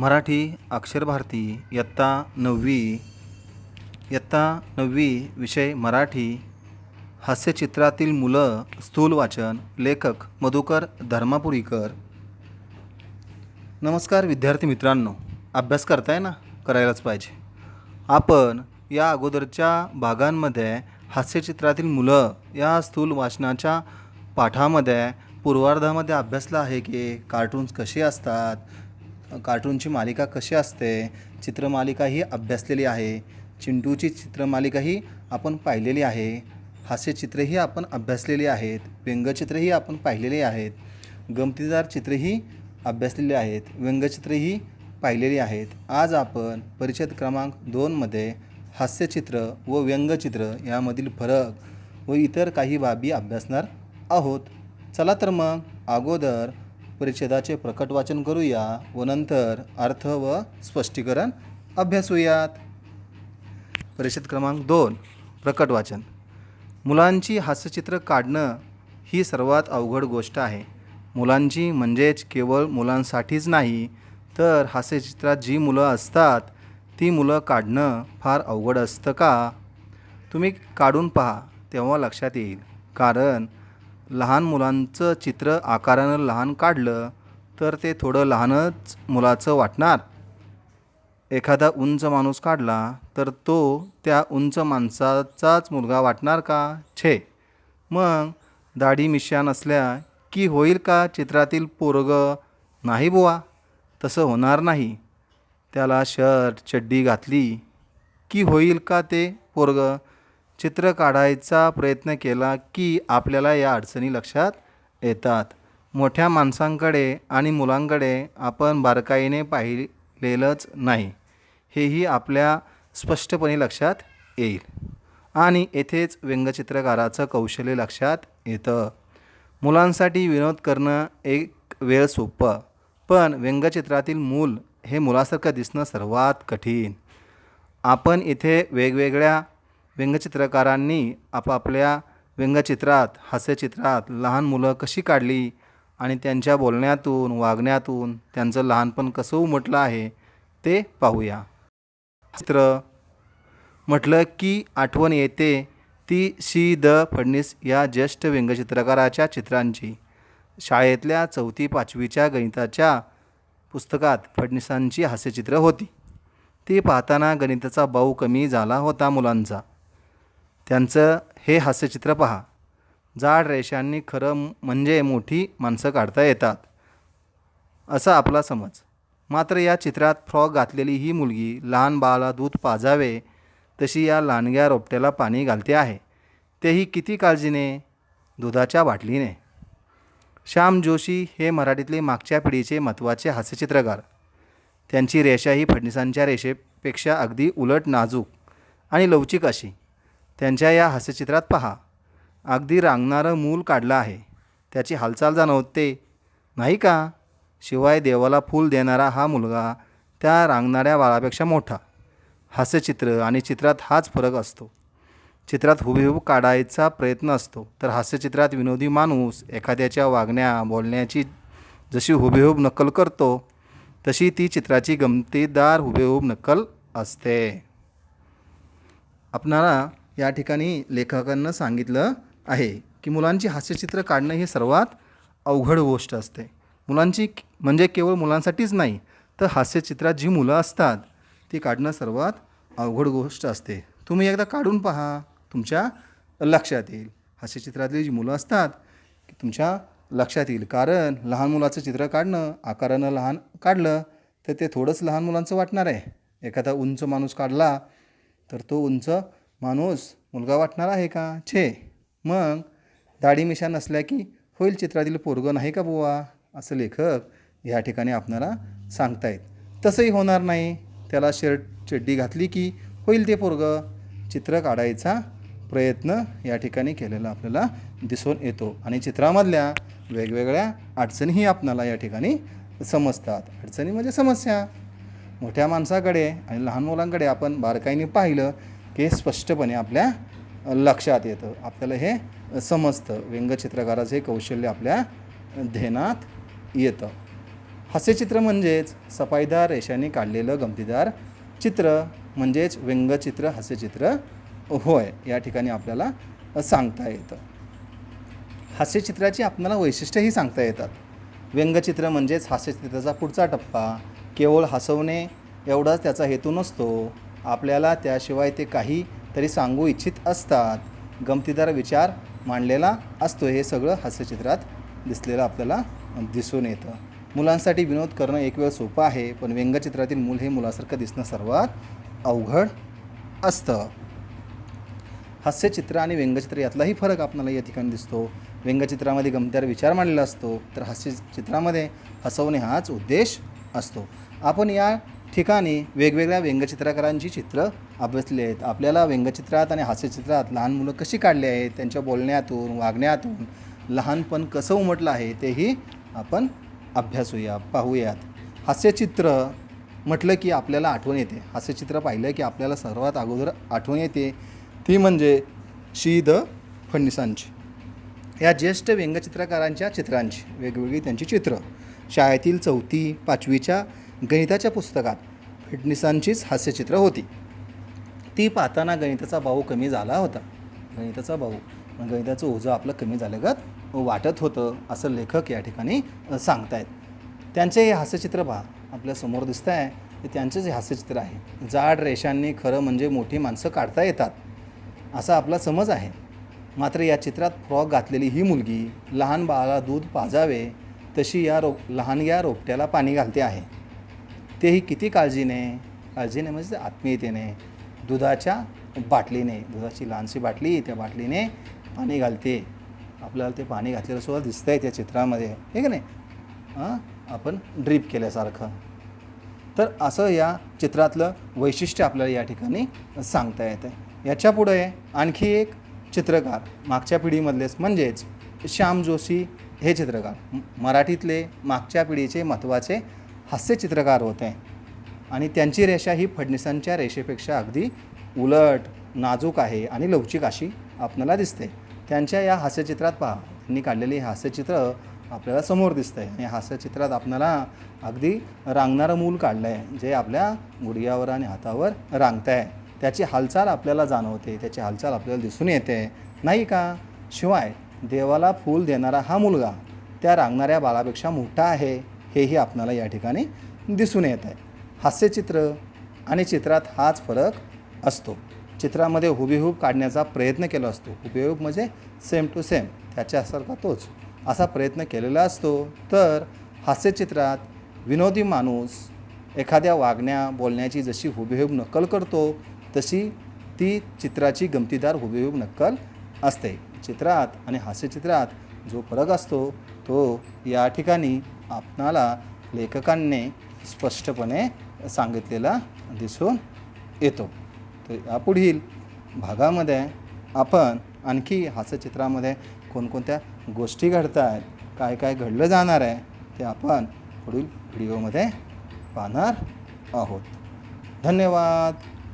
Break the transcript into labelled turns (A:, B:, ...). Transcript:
A: मराठी अक्षर भारती इयत्ता नववी इयत्ता नववी विषय मराठी हास्यचित्रातील मुलं स्थूल वाचन लेखक मधुकर धर्मापुरीकर. नमस्कार विद्यार्थी मित्रांनो अभ्यास करताय ना? करायलाच पाहिजे. आपण या अगोदरच्या भागांमध्ये हास्यचित्रातील मुलं या स्थूल वाचनाच्या पाठामध्ये पूर्वार्धामध्ये अभ्यासलं आहे की कार्टून्स कसे असतात कार्टूनची मालिका कशी असते? चित्रमालिका ही अभ्यासलेली आहे. चिंटूची चित्रमालिकाही आपण पाहिलेली आहे. हास्यचित्रही आपण अभ्यासलेली आहेत. व्यंगचित्रही आपण पाहिलेली आहेत. गमतीदार चित्रही अभ्यासलेली आहेत. व्यंगचित्रही पाहिलेली आहेत. आज आपण परिच्छेद क्रमांक दोनमध्ये हास्यचित्र व व्यंगचित्र यामधील फरक व इतर काही बाबी अभ्यासणार आहोत. चला तर मग अगोदर परिच्छेदाचे प्रकट वाचन करूया व नंतर अर्थ व स्पष्टीकरण अभ्यासूयात. परिच्छेद क्रमांक दोन प्रकट वाचन. मुलांची हास्यचित्र काढणं ही सर्वात अवघड गोष्ट आहे. मुलांची म्हणजेच केवळ मुलांसाठीच नाही तर हास्यचित्रात जी मुलं असतात ती मुलं काढणं फार अवघड असतं का? तुम्ही काढून पहा तेव्हा लक्षात येईल. कारण लहान मुलांचं चित्र आकारानं लहान काढलं तर ते थोडं लहानच मुलाचं वाटणार. एखादा उंच माणूस काढला तर तो त्या उंच माणसाचाच मुलगा वाटणार का? छे. मग दाढी मिश्या नसल्या की होईल का चित्रातील पोरग? नाही बुवा तसं होणार नाही. त्याला शर्ट चड्डी घातली की होईल का ते पोरग? चित्र काढायचा प्रयत्न केला की आपल्याला या अडचणी लक्षात येतात. मोठ्या माणसांकडे आणि मुलांकडे आपण बारकाईने पाहिलेलंच नाही. हेही आपल्या स्पष्टपणे लक्षात येईल. आणि येथेच व्यंगचित्रकाराचं कौशल्य लक्षात येतं. मुलांसाठी विनोद करणं एक वेळ सोपं पण व्यंगचित्रातील मूल हे मुलासारखं दिसणं सर्वात कठीण. आपण इथे वेगवेगळ्या व्यंगचित्रकारांनी आपापल्या व्यंगचित्रात हास्यचित्रात लहान मुलं कशी काढली आणि त्यांच्या बोलण्यातून वागण्यातून त्यांचं लहानपण कसं उमटलं आहे ते पाहूया. चित्र म्हटलं की आठवण येते ती शी द फडणीस या ज्येष्ठ व्यंगचित्रकाराच्या चित्रांची. शाळेतल्या चौथी पाचवीच्या गणिताच्या पुस्तकात फडणीसांची हास्यचित्र होती. ती पाहताना गणिताचा भाऊ कमी झाला होता मुलांचा. त्यांचं हे हास्यचित्र पहा. जाड रेषांनी खरं म्हणजे मोठी माणसं काढता येतात. असा आपला समज. मात्र या चित्रात फ्रॉक घातलेली ही मुलगी लहान बाळाला दूध पाजावे तशी या लांडग्या रोपट्याला पाणी घालते आहे. तेही किती काळजीने? दुधाच्या बाटलीने. श्याम जोशी हे मराठीतले मागच्या पिढीचे महत्त्वाचे हास्यचित्रकार. त्यांची रेषा ही फडणीसांच्या रेषेपेक्षा अगदी उलट नाजूक आणि लवचिक अशी. त्यांच्या या हास्यचित्रात पहा. अगदी रांगणारं मूल काढलं आहे. त्याची हालचाल जाणवते. नाही का? शिवाय देवाला फूल देणारा हा मुलगा त्या रांगणाऱ्या बाळापेक्षा मोठा. हास्यचित्र आणि चित्रात हाच फरक असतो. चित्रात हुबेहूब काढायचा प्रयत्न असतो. तर हास्यचित्रात विनोदी माणूस एखाद्याच्या वागण्या बोलण्याची जशी हुबेहूब नक्कल करतो तशी ती चित्राची गमतीदार हुबेहूब नक्कल असते. आपणाला या ठिकाणी लेखकांनं सांगितलं आहे की मुलांची हास्यचित्र काढणं ही सर्वात अवघड गोष्ट असते. मुलांची म्हणजे केवळ मुलांसाठीच नाही तर हास्यचित्रात जी मुलं असतात ती काढणं सर्वात अवघड गोष्ट असते. तुम्ही एकदा काढून पहा तुमच्या लक्षात येईल. हास्यचित्रातली जी मुलं असतात की तुमच्या लक्षात येईल. कारण लहान मुलाचं चित्र काढणं आकारानं लहान काढलं तर ते थोडंच लहान मुलांचं वाटणार आहे. एखादा उंच माणूस काढला तर तो उंच माणूस मुलगा वाटणार आहे का? छे. मग दाढी मिशा नसल्या की होईल चित्रातील पोरगं नाही का बुवा? असं लेखक ह्या ठिकाणी आपणाला सांगतायत. तसंही होणार नाही. त्याला शर्ट चड्डी घातली की होईल ते पोरगं. चित्र काढायचा प्रयत्न या ठिकाणी केलेला आपल्याला दिसून येतो. आणि चित्रामधल्या वेगवेगळ्या अडचणीही आपणाला या ठिकाणी समजतात. अडचणी म्हणजे समस्या. मोठ्या माणसाकडे आणि लहान मुलांकडे आपण बारकाईने पाहिलं की हे स्पष्टपणे आपल्या लक्षात येतं. आपल्याला हे समजतं. व्यंगचित्रकाराचं हे कौशल्य आपल्या ध्येनात येतं. हास्यचित्र म्हणजेच सफाईदार रेषाने काढलेलं गमतीदार चित्र म्हणजेच व्यंगचित्र हास्यचित्र होय या ठिकाणी आपल्याला सांगता येतं. हास्यचित्राची आपल्याला वैशिष्ट्यही सांगता येतात. व्यंगचित्र म्हणजेच हास्यचित्राचा पुढचा टप्पा. केवळ हसवणे एवढाच त्याचा हेतू नसतो. आपल्याला त्याशिवाय ते काही तरी सांगू इच्छित असतात. गमतीदार विचार मांडलेला असतो. हे सगळं हास्यचित्रात दिसलेलं आपल्याला दिसून येतं. मुलांसाठी विनोद करणं एक वेळ सोपं आहे पण व्यंगचित्रातील मूल हे मुलासारखं दिसणं सर्वात अवघड असतं. हास्यचित्र आणि व्यंगचित्र यातलाही फरक आपल्याला या ठिकाणी दिसतो. व्यंगचित्रामध्ये गमतीदार विचार मांडलेला असतो तर हास्यचित्रामध्ये हसवणे हाच उद्देश असतो. आपण या ठिकाणी वेगवेगळ्या व्यंगचित्रकारांची चित्रं अभ्यासली आहेत. आपल्याला व्यंगचित्रात आणि हास्यचित्रात लहान मुलं कशी काढली आहेत त्यांच्या बोलण्यातून वागण्यातून लहानपण कसं उमटलं आहे तेही आपण अभ्यासूया पाहूयात. हास्यचित्र म्हटलं की आपल्याला आठवण येते. हास्यचित्र पाहिलं की आपल्याला सर्वात अगोदर आठवण येते ती म्हणजे शी द फडणीसांची. या ज्येष्ठ व्यंगचित्रकारांच्या चित्रांची वेगवेगळी त्यांची चित्र. शाळेतील चौथी पाचवीच्या गणिताच्या पुस्तकात फिटनिसांचीच हास्यचित्र होती. ती पाहताना गणिताचा भाऊ कमी झाला होता. गणिताचा भाऊ गणिताचं ओझं आपलं कमी झाल्यागत वाटत होतं असं लेखक या ठिकाणी सांगतायत. त्यांचे हे हास्यचित्र पहा. आपल्यासमोर दिसत दिसतं आहे ते त्यांचंच हे हास्यचित्र आहे. जाड रेषांनी खरं म्हणजे मोठी माणसं काढता येतात. असा आपला समज आहे. मात्र या चित्रात फ्रॉक घातलेली ही मुलगी लहान बाळाला दूध पाजावे तशी या रो लहान या रोपट्याला पाणी घालते आहे. तेही किती काळजीने काळजीने म्हणजे आत्मीयतेने दुधाच्या बाटलीने दुधाची लहानशी बाटली त्या बाटलीने पाणी घालते. आपल्याला ते पाणी घातलेलं सुद्धा दिसतंय त्या चित्रामध्ये हे का नाही? हां आपण ड्रीप केल्यासारखं. तर असं या चित्रातलं वैशिष्ट्य आपल्याला या ठिकाणी सांगता येतं याच्यापुढे आणखी एक चित्रकार मागच्या पिढीमधलेच म्हणजेच श्याम जोशी हे चित्रकार मराठीतले मागच्या पिढीचे महत्त्वाचे हास्यचित्रकार होते. आणि त्यांची रेषा ही फडणीसांच्या रेषेपेक्षा अगदी उलट नाजूक आहे आणि लवचिक अशी आपल्याला दिसते. त्यांच्या या हास्यचित्रात पहा त्यांनी काढलेली हास्यचित्र आपल्याला समोर दिसतं आहे आणि हास्यचित्रात आपल्याला अगदी रांगणारं मूल काढलं आहे जे आपल्या गुडघ्यावर आणि हातावर रांगतं आहे त्याची हालचाल आपल्याला जाणवते त्याची हालचाल आपल्याला दिसून येते. नाही का? शिवाय देवाला फूल देणारा हा मुलगा त्या रांगणाऱ्या बाळापेक्षा मोठा आहे. हेही आपल्याला या ठिकाणी दिसून येत आहे. हास्यचित्र आणि चित्रात हाच फरक असतो. चित्रामध्ये हुबेहूब काढण्याचा प्रयत्न केला असतो. हुबेहूब म्हणजे सेम टू सेम त्याच्यासारखा तोच. असा प्रयत्न केलेला असतो. तर हास्यचित्रात विनोदी माणूस एखाद्या वागण्या बोलण्याची जशी हुबेहूब नक्कल करतो तशी ती चित्राची गमतीदार हुबेहूब नक्कल असते. चित्रात आणि हास्यचित्रात जो फरक असतो तो या ठिकाणी आपणाला लेखकांनी स्पष्टपणे सांगितलेला दिसून येतो. तर यापुढील भागामध्ये आपण आणखी हास्यचित्रामध्ये कोणकोणत्या गोष्टी घडत आहेत काय काय घडलं जाणार आहे ते आपण पुढील व्हिडिओमध्ये पाहणार आहोत. धन्यवाद!